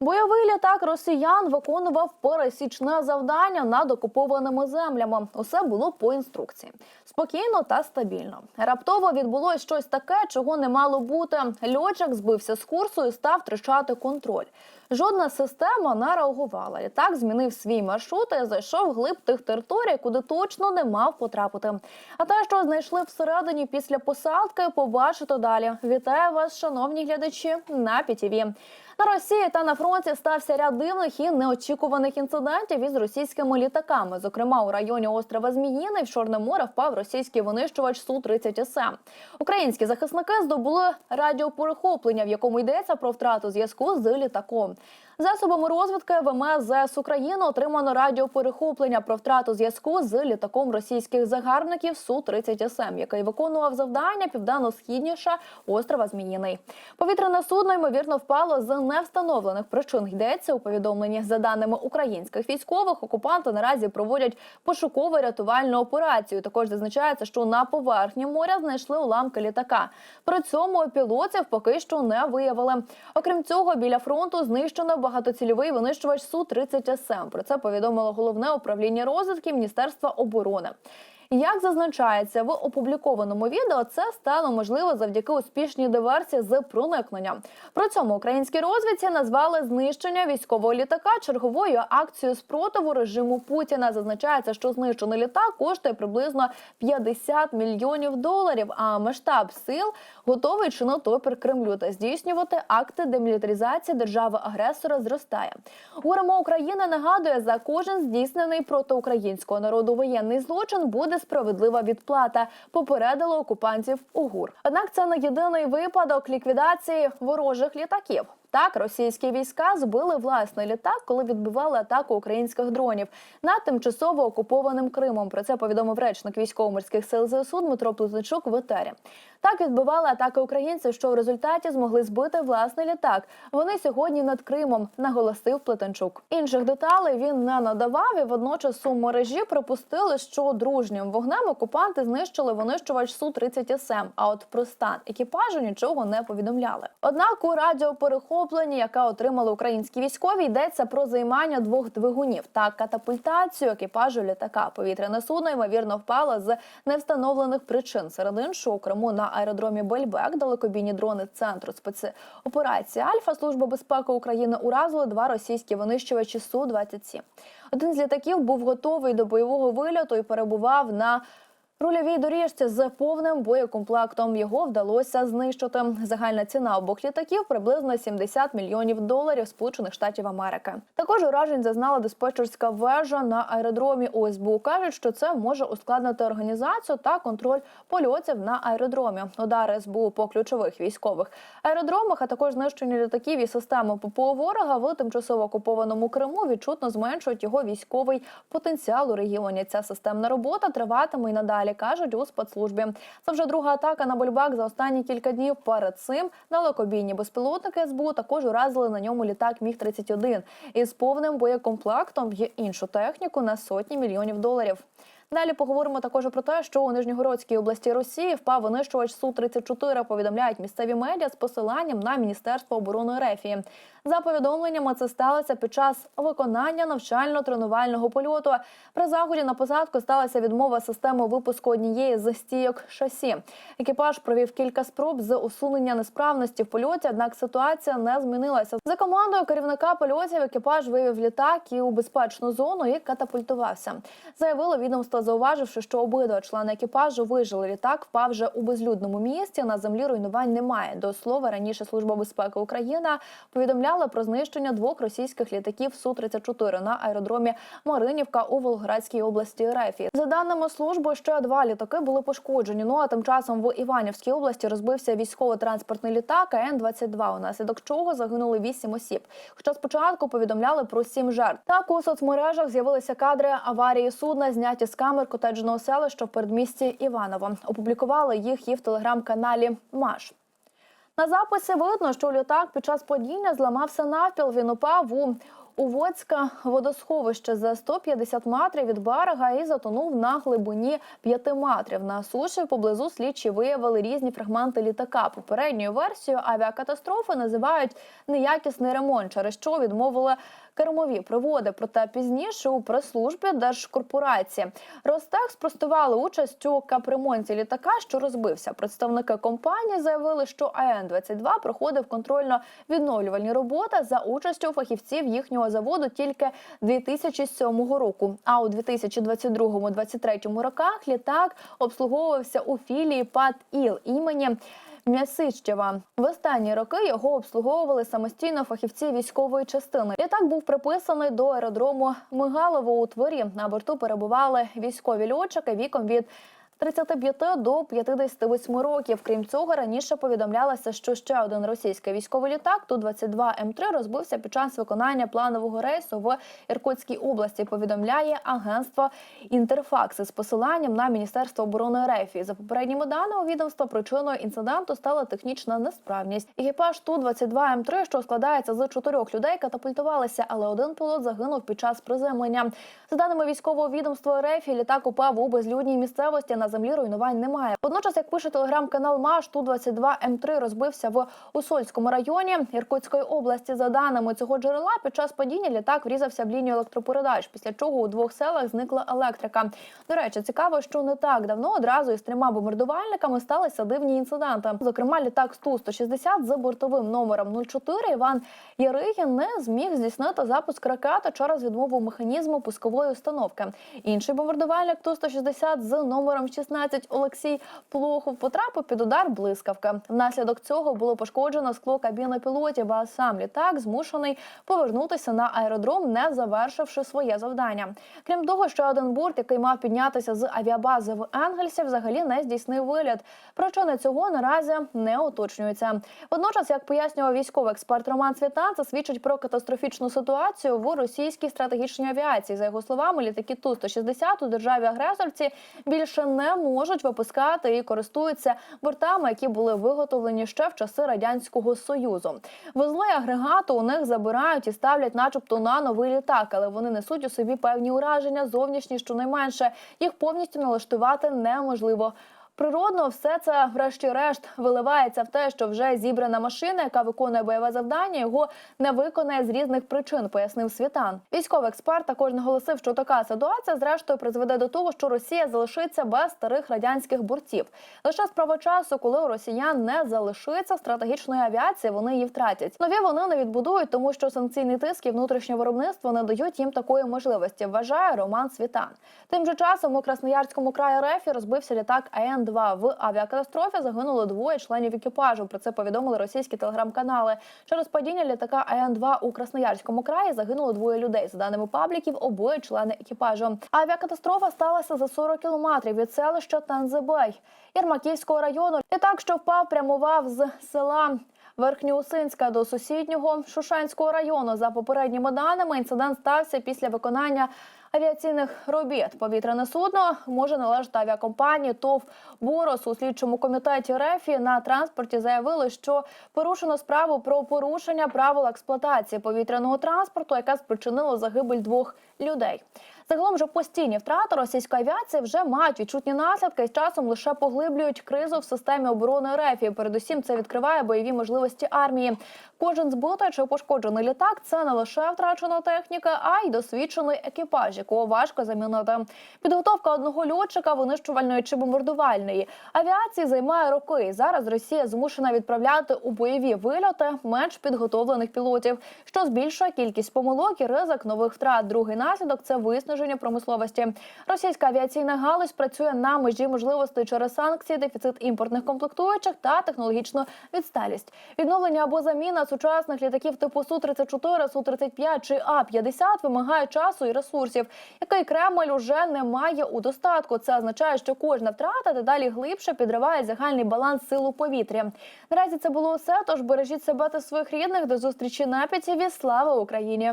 Бойовий літак росіян виконував пересічне завдання над окупованими землями. Усе було по інструкції. Спокійно та стабільно. Раптово відбулось щось таке, чого не мало бути. Льотчик збився з курсу і став втрачати контроль. Жодна система не реагувала. Літак змінив свій маршрут і зайшов глиб тих територій, куди точно не мав потрапити. А те, що знайшли всередині після посадки, побачите далі. Вітаю вас, шановні глядачі, на ПІТІВІ. На Росії та на фронті стався ряд дивних і неочікуваних інцидентів із російськими літаками. Зокрема, у районі острова Зміїни в Чорне море впав російський винищувач су 30 СМ. Українські захисники здобули радіоперехоплення, в якому йдеться про втрату зв'язку з літаком. Засобами розвідки ВМС України отримано радіоперехоплення про втрату зв'язку з літаком російських загарбників су 30 СМ, який виконував завдання південно-східніше острова Зміїний. Повітряне судно ймовірно впало з невстановлених причин. Йдеться у повідомленні за даними українських військових. Окупанти наразі проводять пошуково рятувальну операцію. Також зазначається, що на поверхні моря знайшли уламки літака. При цьому пілотів поки що не виявили. Окрім цього, біля фронту знищено багатоцільовий винищувач су 30 СМ. Про це повідомило головне управління розвідки Міністерства оборони. Як зазначається в опублікованому відео, це стало можливо завдяки успішній диверсії з проникнення. При цьому українські розвідці назвали знищення військового літака черговою акцією спротиву режиму Путіна. Зазначається, що знищений літак коштує приблизно 50 мільйонів доларів. А масштаб сил готовий чинити опір Кремлю та здійснювати акти демілітаризації держави-агресора зростає. ГУРМО України нагадує, за кожен здійснений проти українського народу воєнний злочин буде справедлива відплата. Попередило окупантів УГУР. Однак це не єдиний випадок ліквідації ворожих літаків. Так, російські війська збили власний літак, коли відбивали атаку українських дронів над тимчасово окупованим Кримом. Про це повідомив речник військово-морських сил ЗСУ Дмитро Плотничук в етері. Так відбивали атаки українців, що в результаті змогли збити власний літак. Вони сьогодні над Кримом, наголосив Плетенчук. Інших деталей він не надавав і водночас у мережі припустили, що дружнім вогнем окупанти знищили винищувач су 30 СМ. А от про стан екіпажу нічого не повідомляли. Однак у радіоперехопленні, яке отримали українські військові, йдеться про займання двох двигунів та катапультацію екіпажу літака. Повітряне судно ймовірно впало з невстановлених причин. Серед іншого у Криму на аеродромі Бельбек далекобійні дрони центру спецоперації Альфа Служба безпеки України уразили два російські винищувачі су 27 Один з літаків був готовий до бойового вильоту і перебував на Рульовій доріжці з повним боєкомплектом його вдалося знищити. Загальна ціна обох літаків приблизно 70 мільйонів доларів Сполучених Штатів Америки. Також уражень зазнала диспетчерська вежа на аеродромі. ОСБУ кажуть, що це може ускладнити організацію та контроль польотів на аеродромі. Удари СБУ по ключових військових аеродромах, а також знищення літаків і системи ППО ворога в тимчасово окупованому Криму відчутно зменшують його військовий потенціал у регіоні. Ця системна робота триватиме й надалі кажуть у спецслужбі. Це вже друга атака на Бульбак за останні кілька днів. Перед цим далекобійні безпілотники СБУ також уразили на ньому літак Міг 31 із повним боєкомплектом є іншу техніку на сотні мільйонів доларів. Далі поговоримо також про те, що у Нижньогородській області Росії впав винищувач су 34 Повідомляють місцеві медіа з посиланням на міністерство оборони Рефії. За повідомленнями, це сталося під час виконання навчально-тренувального польоту. При заході на посадку сталася відмова системи випуску однієї з стійок шасі. Екіпаж провів кілька спроб з усунення несправності в польоті, однак ситуація не змінилася. За командою керівника польотів екіпаж вивів літак і у безпечну зону і катапультувався. Заявило відомство, зауваживши, що обидва члени екіпажу вижили. Літак впав вже у безлюдному місці. На землі руйнувань немає. До слова раніше служба безпеки України повідомляла про знищення двох російських літаків су 34 на аеродромі Маринівка у Волгоградській області РФ. За даними служби, ще два літаки були пошкоджені. Ну а тим часом в Іванівській області розбився військово-транспортний літак АН-22, унаслідок чого загинули вісім осіб. Хоча спочатку повідомляли про сім жертв. Так у соцмережах з'явилися кадри аварії судна, зняті з камер котеджного селища в передмісті Іваново. Опублікували їх і в телеграм-каналі Маш. На записі видно, що літак під час падіння зламався навпіл. Він упав у Уводське водосховище за 150 метрів від берега і затонув на глибині 5 метрів. На суші поблизу слідчі виявили різні фрагменти літака. Попередньою версією авіакатастрофи називають неякісний ремонт, через що відмовили кермові приводи. Проте пізніше у прес-службі держкорпорації Ростех спростували участь у капремонті літака, що розбився. Представники компанії заявили, що АН-22 проходив контрольно-відновлювальні роботи за участю фахівців їхнього заводу тільки 2007 року. А у 2022-2023 роках літак обслуговувався у філії ПАТ ІЛ імені. М'ясищева в останні роки його обслуговували самостійно фахівці військової частини. Літак був приписаний до аеродрому Мигалово у Творі. На борту перебували військові льотчики віком від 35 до 58 років. Крім цього, раніше повідомлялося, що ще один російський військовий літак Ту-22 М3 розбився під час виконання планового рейсу в Іркутській області. Повідомляє агентство Інтерфакс з посиланням на Міністерство оборони РФ. За попередніми даними відомства, причиною інциденту стала технічна несправність. Екіпаж Ту-22 М3, що складається з чотирьох людей, катапультувалися, але один пілот загинув під час приземлення. За даними військового відомства РФ, літак упав у безлюдній місцевості. На землі руйнувань немає. Водночас, як пише телеграм-канал МАШ, Ту-22 М3 розбився в Усольському районі Іркутської області. За даними цього джерела, під час падіння літак врізався в лінію електропередач, після чого у двох селах зникла електрика. До речі, цікаво, що не так давно одразу із трьома бомбардувальниками сталися дивні інциденти. Зокрема, літак Ту-160 з бортовим номером 04 Іван Яригін не зміг здійснити запуск ракети через відмову механізму пускової установки. Інший бомбардувальник Ту-160 з номером 16 Олексій Плохов потрапив під удар блискавки. Внаслідок цього було пошкоджено скло кабіни пілотів, а сам літак змушений повернутися на аеродром, не завершивши своє завдання. Крім того, ще один борт, який мав піднятися з авіабази в Енгельсі, взагалі не здійснив виліт. Причини цього наразі не уточнюються. Водночас, як пояснював військовий експерт Роман Цвітан, це свідчить про катастрофічну ситуацію в російській стратегічній авіації. За його словами, літаки Ту-160 у державі агресорці більше не можуть випускати і користуються бортами, які були виготовлені ще в часи радянського союзу. Вузли агрегату у них забирають і ставлять, начебто, на новий літак, але вони несуть у собі певні ураження, зовнішні щонайменше їх повністю налаштувати неможливо. Природно, все це, врешті-решт, виливається в те, що вже зібрана машина, яка виконує бойове завдання, його не виконає з різних причин, пояснив Світан. Військовий експерт також наголосив, що така ситуація зрештою призведе до того, що Росія залишиться без старих радянських бортів. Лише справа часу, коли у росіян не залишиться стратегічної авіації, вони її втратять. Нові вони не відбудують, тому що санкційний тиск і внутрішнє виробництво не дають їм такої можливості. Вважає Роман Світан. Тим же часом у Красноярському краї РФ розбився літак АН 2 В авіакатастрофі загинуло двоє членів екіпажу. Про це повідомили російські телеграм-канали. Через падіння літака АН-2 у Красноярському краї загинуло двоє людей. За даними пабліків, обоє члени екіпажу. Авіакатастрофа сталася за 40 кілометрів від селища Танзебей Єрмаківського району. Літак, що впав, прямував з села. Верхньоусинська до сусіднього Шушанського району. За попередніми даними, інцидент стався після виконання авіаційних робіт. Повітряне судно може належати авіакомпанії ТОВ Борос у слідчому комітеті РЕФІ на транспорті заявили, що порушено справу про порушення правил експлуатації повітряного транспорту, яка спричинила загибель двох людей. Загалом же постійні втрати російської авіації вже мають відчутні наслідки і з часом лише поглиблюють кризу в системі оборони РФ. Передусім, це відкриває бойові можливості армії. Кожен збитий чи пошкоджений літак це не лише втрачена техніка, а й досвідчений екіпаж, якого важко замінити. Підготовка одного льотчика, винищувальної чи бомбардувальної авіації займає роки. Зараз Росія змушена відправляти у бойові вильоти менш підготовлених пілотів, що збільшує кількість помилок і ризик нових втрат. Другий наслідок це виснаження промисловості. Російська авіаційна галузь працює на межі можливостей через санкції, дефіцит імпортних комплектуючих та технологічну відсталість. Відновлення або заміна сучасних літаків типу су 34 су 35 чи А 50 вимагає часу і ресурсів, який Кремль уже не має у достатку. Це означає, що кожна втрата дедалі глибше підриває загальний баланс сил у повітрі. Наразі це було все. Тож бережіть себе та своїх рідних до зустрічі на п'ятіві. Слава Україні!